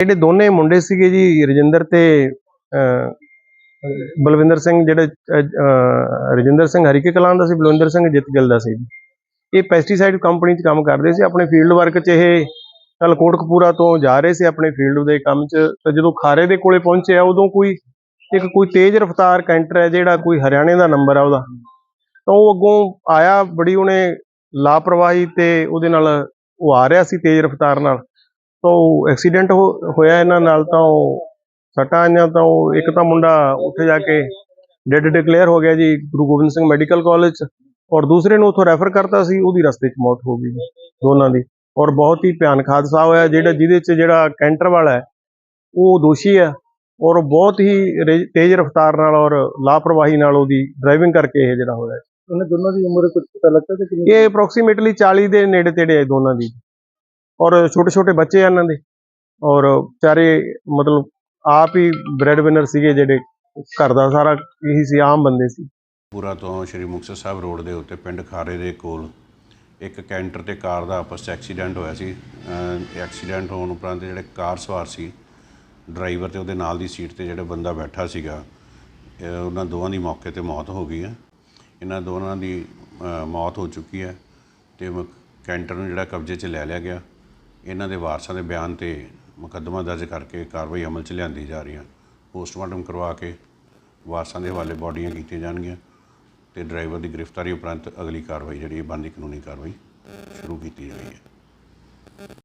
ਜਿਹੜੇ ਦੋਨੇ ਮੁੰਡੇ ਸੀਗੇ ਜੀ, ਰਜਿੰਦਰ ਤੇ ਬਲਵਿੰਦਰ ਸਿੰਘ, ਜਿਹੜੇ ਰਜਿੰਦਰ ਸਿੰਘ ਹਰੀਕੇ ਕਲਾਂ ਦਾ ਸੀ, ਬਲਵਿੰਦਰ ਸਿੰਘ ਜਿੱਤ ਗਿੱਲ ਦਾ ਸੀ ਇਹ ਪੈਸਟੀਸਾਈਡ ਕੰਪਨੀ 'ਚ ਕੰਮ ਕਰਦੇ ਸੀ, ਆਪਣੇ ਫੀਲਡ ਵਰਕ 'ਚ ਇਹ ਕੱਲ ਕੋਟਕਪੂਰਾ ਤੋਂ ਜਾ ਰਹੇ ਸੀ ਆਪਣੇ ਫੀਲਡ ਦੇ ਕੰਮ 'ਚ, ਤਾਂ ਜਦੋਂ ਖਾਰੇ ਦੇ ਕੋਲੇ ਪਹੁੰਚੇ ਆ, ਉਦੋਂ ਕੋਈ ਇੱਕ ਕੋਈ ਤੇਜ਼ ਰਫ਼ਤਾਰ ਕੈਂਟਰ ਹੈ, ਜਿਹੜਾ ਕੋਈ ਹਰਿਆਣੇ ਦਾ ਨੰਬਰ ਆ ਉਹਦਾ। ਤਾਂ ਉਹ ਅੱਗੋਂ ਆਇਆ, ਬੜੀ ਉਹਨੇ ਲਾਪਰਵਾਹੀ ਤੇ ਉਹਦੇ ਨਾਲ ਉਹ ਆ ਰਿਹਾ ਸੀ ਤੇਜ਼ ਰਫ਼ਤਾਰ ਨਾਲ। ਤਾਂ ਉਹ ਐਕਸੀਡੈਂਟ ਹੋਇਆ ਇਹਨਾਂ ਨਾਲ ਤਾਂ ਉਹ ਸੱਟਾਂ ਆਈਆਂ ਤਾਂ ਉਹ ਇੱਕ ਤਾਂ ਮੁੰਡਾ ਉੱਥੇ ਜਾ ਕੇ ਡੈਡ ਡਿਕਲੇਅਰ ਹੋ ਗਿਆ ਜੀ ਗੁਰੂ ਗੋਬਿੰਦ ਸਿੰਘ ਮੈਡੀਕਲ ਕਾਲਜ 'ਚ ਔਰ ਦੂਸਰੇ ਨੂੰ ਉੱਥੋਂ ਰੈਫਰ ਕਰਤਾ ਸੀ ਉਹਦੀ ਰਸਤੇ 'ਚ ਮੌਤ ਹੋ ਗਈ ਦੋਨਾਂ ਦੀ ਔਰ ਬਹੁਤ ਹੀ ਭਿਆਨਕ ਹਾਦਸਾ ਹੋਇਆ ਜਿਹੜਾ ਜਿਹਦੇ 'ਚ ਜਿਹੜਾ ਕੈਂਟਰ ਵਾਲਾ ਹੈ ਉਹ ਦੋਸ਼ੀ ਹੈ ਔਰ ਬਹੁਤ ਹੀ ਤੇਜ਼ ਰਫ਼ਤਾਰ ਨਾਲ ਔਰ ਲਾਪਰਵਾਹੀ ਨਾਲ ਉਹਦੀ ਡਰਾਈਵਿੰਗ ਕਰਕੇ ਇਹ ਜਿਹੜਾ ਹੋਇਆ ਉਹਨਾਂ ਦੋਨਾਂ ਦੀ ਉਮਰ ਕੁਝ ਪਤਾ ਲੱਗਦਾ ਕਿ ਇਹ ਅਪਰੋਕਸੀਮੇਟਲੀ 40 ਦੇ ਨੇੜੇ ਤੇੜੇ ਹੈ ਦੋਨਾਂ ਦੀ। ਔਰ ਛੋਟੇ ਛੋਟੇ ਬੱਚੇ ਆ ਇਹਨਾਂ ਦੇ। ਔਰ ਵਿਚਾਰੇ ਮਤਲਬ ਆਪ ਹੀ ਬ੍ਰੈਡ ਵਿਨਰ ਸੀਗੇ ਜਿਹੜੇ, ਘਰ ਦਾ ਸਾਰਾ ਇਹੀ ਸੀ, ਆਮ ਬੰਦੇ ਸੀ। ਪੂਰਾ ਤੋਂ ਸ਼੍ਰੀ ਮੁਕਤਸਰ ਸਾਹਿਬ ਰੋਡ ਦੇ ਉੱਤੇ ਪਿੰਡ ਖਾਰੇ ਦੇ ਕੋਲ ਇੱਕ ਕੈਂਟਰ ਤੇ ਕਾਰ ਦਾ ਆਪਸ 'ਚ ਐਕਸੀਡੈਂਟ ਹੋਇਆ ਸੀ। ਐਕਸੀਡੈਂਟ ਹੋਣ ਉਪਰੰਤ ਜਿਹੜੇ ਕਾਰ ਸਵਾਰ ਸੀ ਡਰਾਈਵਰ ਤੇ ਉਹਦੇ ਨਾਲ ਦੀ ਸੀਟ ਤੇ ਜਿਹੜਾ ਬੰਦਾ ਬੈਠਾ ਸੀਗਾ ਉਹਨਾਂ ਦੋਵਾਂ ਦੀ ਮੌਕੇ ਤੇ ਮੌਤ ਹੋ ਗਈ ਹੈ। ਇਹਨਾਂ ਦੋਨਾਂ ਦੀ ਮੌਤ ਹੋ ਚੁੱਕੀ ਹੈ ਤੇ ਮ- ਕੈਂਟਰ ਨੂੰ ਜਿਹੜਾ ਕਬਜ਼ੇ 'ਚ ਲੈ ਲਿਆ ਗਿਆ। ਇਹਨਾਂ ਦੇ ਵਾਰਸਾਂ ਦੇ ਬਿਆਨ ਤੇ ਮੁਕੱਦਮਾ ਦਰਜ ਕਰਕੇ ਕਾਰਵਾਈ ਅਮਲ 'ਚ ਲਿਆਂਦੀ ਜਾ ਰਹੀ ਹੈ। ਪੋਸਟਮਾਰਟਮ ਕਰਵਾ ਕੇ ਵਾਰਸਾਂ ਦੇ ਹਵਾਲੇ ਬਾਡੀਆਂ ਕੀਤੀਆਂ ਜਾਣਗੀਆਂ ਤੇ ਡਰਾਈਵਰ ਦੀ ਗ੍ਰਿਫਤਾਰੀ ਉਪਰੰਤ ਅਗਲੀ ਕਾਰਵਾਈ ਜਿਹੜੀ ਹੈ, ਬੰਦੀ ਕਾਨੂੰਨੀ ਕਾਰਵਾਈ ਸ਼ੁਰੂ ਕੀਤੀ ਜਾਣੀ ਹੈ।